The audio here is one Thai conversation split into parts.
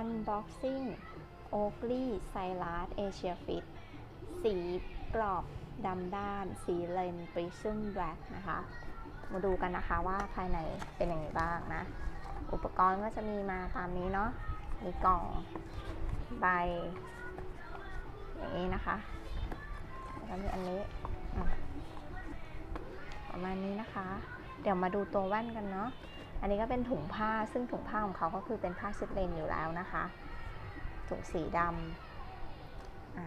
Unboxing Oakley Silas Asia Fit สีกรอบดำด้าน สีเลน Prism Black นะคะ มาดูกันนะคะว่าภายในเป็นอยังไงบ้างนะ อุปกรณ์ก็จะมีมาตามนี้เนาะ มีกล่องใบอย่างนี้นะคะแล้วมีอันนี้ประมาณนี้นะคะ เดี๋ยวมาดูตัวแว่นกันเนาะ อันนี้ก็เป็นถุงผ้าซึ่งถุงผ้าของเขาก็คือเป็นผ้าเช็ดเลนอยู่แล้วนะคะ ถุงสีดำอ่า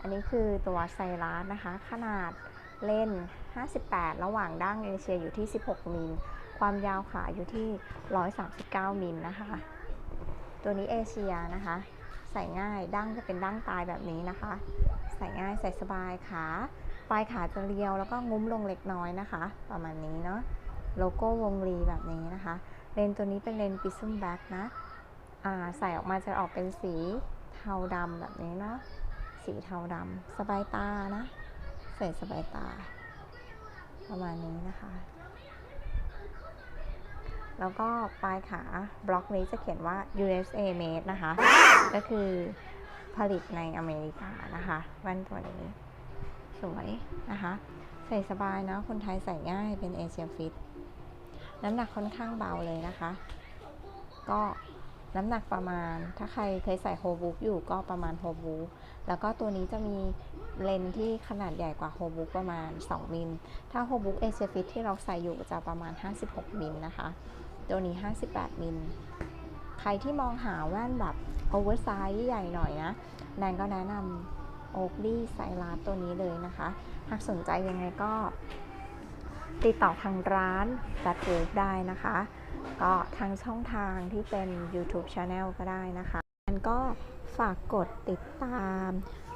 อันนี้คือตัวไซรัสนะคะ ขนาดเล่น 58 ระหว่างดั้งเอเชียอยู่ที่ 16 มิล ความยาวขาอยู่ที่ 139 มิลนะคะ ตัวนี้เอเชียนะคะ ใส่ง่ายดั้งจะเป็นดั้งตายแบบนี้นะคะ ใส่ง่ายใส่สบายขา ปลายขาจะเรียวแล้วก็งุ้มลงเล็กน้อยนะคะ ประมาณนี้เนาะ โลโก้วงรีแบบนี้นะคะ เลนส์ตัวนี้เป็นเลนส์ Prism Black นะใส่ออกมาจะออกเป็นสีเทาดำแบบนี้เนาะสีเทาดำสบายตานะ ใส่สบายตา ประมาณนี้นะคะ แล้วก็ปลายขาบล็อกนี้จะเขียนว่า USA made นะคะ ก็คือผลิตในอเมริกานะคะแว่นตัวนี้ สวยนะคะ ใส่สบายนะ คนไทยใส่ง่ายเป็นเอเชียฟิต น้ำหนักค่อนข้างเบาเลยนะคะ ก็น้ำหนักประมาณ ถ้าใครเคยใส่โฮบุ๊กอยู่ก็ประมาณโฮบุ๊กแล้วก็ตัวนี้จะมีเลนส์ที่ขนาดใหญ่กว่าโฮบุ๊กประมาณ 2 มิล ถ้าโฮบุ๊กเอเชียฟิตที่เราใส่อยู่จะประมาณ 56 มิลนะคะ ตัวนี้ 58 มิล ใครที่มองหาแว่นแบบโอเวอร์ไซส์ใหญ่หน่อยนะ แนนก็แนะนำโอ k ลี่ไซรัสตัวนี้เลยนะคะ หากสนใจยังไงก็ ติดต่อทางร้านแบท w o l f ได้นะคะ ก็ทางช่องทางที่เป็น YouTube Channel ก็ได้นะคะงั้นก็ฝากกดติดตาม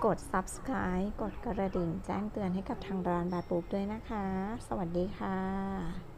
กด Subscribe กดกระดิ่งแจ้งเตือนให้กับทางร้านแบทบุ๊กด้วยนะคะ สวัสดีค่ะ